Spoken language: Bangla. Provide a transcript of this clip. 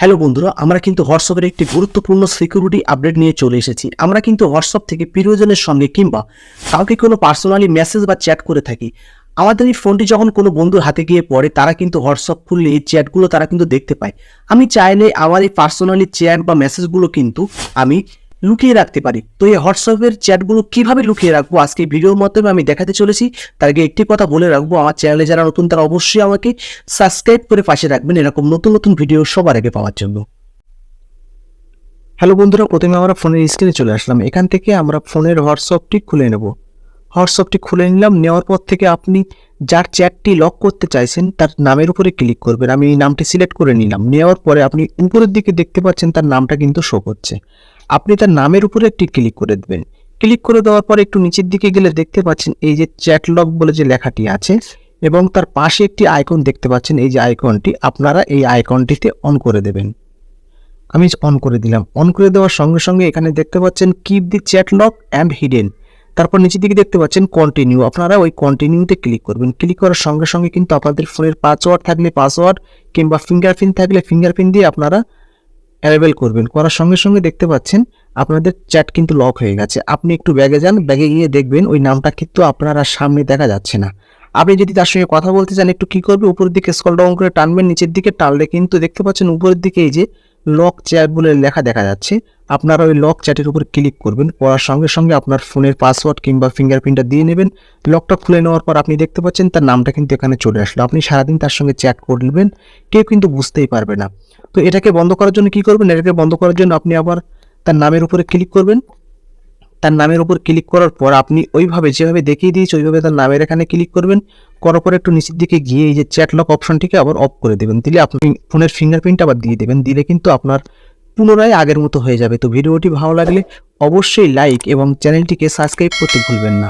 হ্যালো বন্ধুরা, আমরা কিন্তু হোয়াটসঅ্যাপের একটি গুরুত্বপূর্ণ সিকিউরিটি আপডেট নিয়ে চলে এসেছি। আমরা কিন্তু হোয়াটসঅ্যাপ থেকে প্রিয়জনের সঙ্গে কিংবা কাউকে কোনো পার্সোনালি মেসেজ বা চ্যাট করে থাকি। আমাদের এই ফোনটি যখন কোনো বন্ধুর হাতে গিয়ে পড়ে, তারা কিন্তু হোয়াটসঅ্যাপ খুললে এই চ্যাটগুলো তারা কিন্তু দেখতে পায়। আমি চাইলে আমার এই পার্সোনালি চ্যাট বা মেসেজগুলো কিন্তু আমি লুকিয়ে রাখতে পারি। তো এই হোয়াটসঅ্যাপের চ্যাটগুলো কীভাবে লুকিয়ে রাখব? আজকে ভিডিওর মাধ্যমে আমি দেখাতে চলেছি। তার আগে একটি কথা বলে রাখব। আমার চ্যানেলে যারা নতুন, তারা অবশ্যই আমাকে সাবস্ক্রাইব করে পাশে রাখবেন। এরকম নতুন নতুন ভিডিও সবার আগে পাওয়ার জন্য। হ্যালো বন্ধুরা, প্রথমে আমরা ফোনের স্ক্রিনে চলে আসলাম। এখান থেকে আমরা ফোনের হোয়াটসঅ্যাপটি খুলে নেব। হোয়াটসঅ্যাপটি খুলে নিলাম। নেওয়ার পর থেকে আপনি যার চ্যাটটি লক করতে চাইছেন, তার নামের উপরে ক্লিক করবেন। আমি এই নামটি সিলেক্ট করে নিলাম। নেওয়ার পরে আপনি উপরের দিকে দেখতে পাচ্ছেন, তার নামটা কিন্তু শো করছে। আপনি তার নামের উপরে একটি ক্লিক করে দেবেন। ক্লিক করে দেওয়ার পর একটু নিচের দিকে গেলে দেখতে পাচ্ছেন এই যে চ্যাট লক বলে যে লেখাটি আছে এবং তার পাশে একটি আইকন দেখতে পাচ্ছেন। এই যে আইকনটি আপনারা এই আইকনটিতে অন করে দেবেন। আমি অন করে দিলাম। অন করে দেওয়ার সঙ্গে সঙ্গে এখানে দেখতে পাচ্ছেন keep the chat lock and hidden তারপর নিচের দিকে দেখতে পাচ্ছেন কন্টিনিউ আপনারা ওই কন্টিনিউতে ক্লিক করবেন। ক্লিক করার সঙ্গে সঙ্গে কিন্তু আপনাদের ফোনের পাসওয়ার্ড থাকলে পাসওয়ার্ড কিংবা ফিঙ্গারপ্রিন্ট থাকলে ফিঙ্গারপ্রিন্ট দিয়ে আপনারা অ্যাভেল করবেন। করার সঙ্গে সঙ্গে দেখতে পাচ্ছেন আপনাদের চ্যাট কিন্তু লক হয়ে গেছে। আপনি একটু ব্যাগে যান, ব্যাগে গিয়ে দেখবেন ওই নামটা কিন্তু আপনার আর সামনে দেখা যাচ্ছে না। আপনি যদি তার সঙ্গে কথা বলতে চান, একটু কী করবে? উপরের দিকে স্কল ডাউন করে টানবেন, নিচের দিকে টানলে কিন্তু দেখতে পাচ্ছেন উপরের দিকে এই যে লক চ্যাট বলে লেখা দেখা যাচ্ছে। আপনারা ওই লক চ্যাটের উপর ক্লিক করবেন করার সঙ্গে সঙ্গে আপনার ফোনের পাসওয়ার্ড কিংবা ফিঙ্গারপ্রিন্টটা দিয়ে নেবেন। লকটা খুলে নেওয়ার পর আপনি দেখতে পাচ্ছেন তার নামটা কিন্তু এখানে চলে আসলো। আপনি সারাদিন তার সঙ্গে চ্যাট করে নেবেন, কেউ কিন্তু বুঝতেই পারবে না। তো এটাকে বন্ধ করার জন্য কি করবেন? এটাকে বন্ধ করার জন্য আপনি আবার তার নামের উপরে ক্লিক করবেন। তার নামের উপর ক্লিক করার পর আপনি ওইভাবে যেভাবে দেখিয়ে দিয়েছে, ওইভাবে তার নামের এখানে ক্লিক করবেন। করার পরে একটু নিচের দিকে গিয়ে এই যে চ্যাট লক অপশনটিকে আবার অফ করে দেবেন। দিলে আপনি ফোনের ফিঙ্গারপ্রিন্ট আবার দিয়ে দেবেন। দিলে কিন্তু আপনার পুনরায় আগের মতো হয়ে যাবে। তো ভিডিওটি ভালো লাগলে অবশ্যই লাইক এবং চ্যানেলটিকে সাবস্ক্রাইব করতে ভুলবেন না।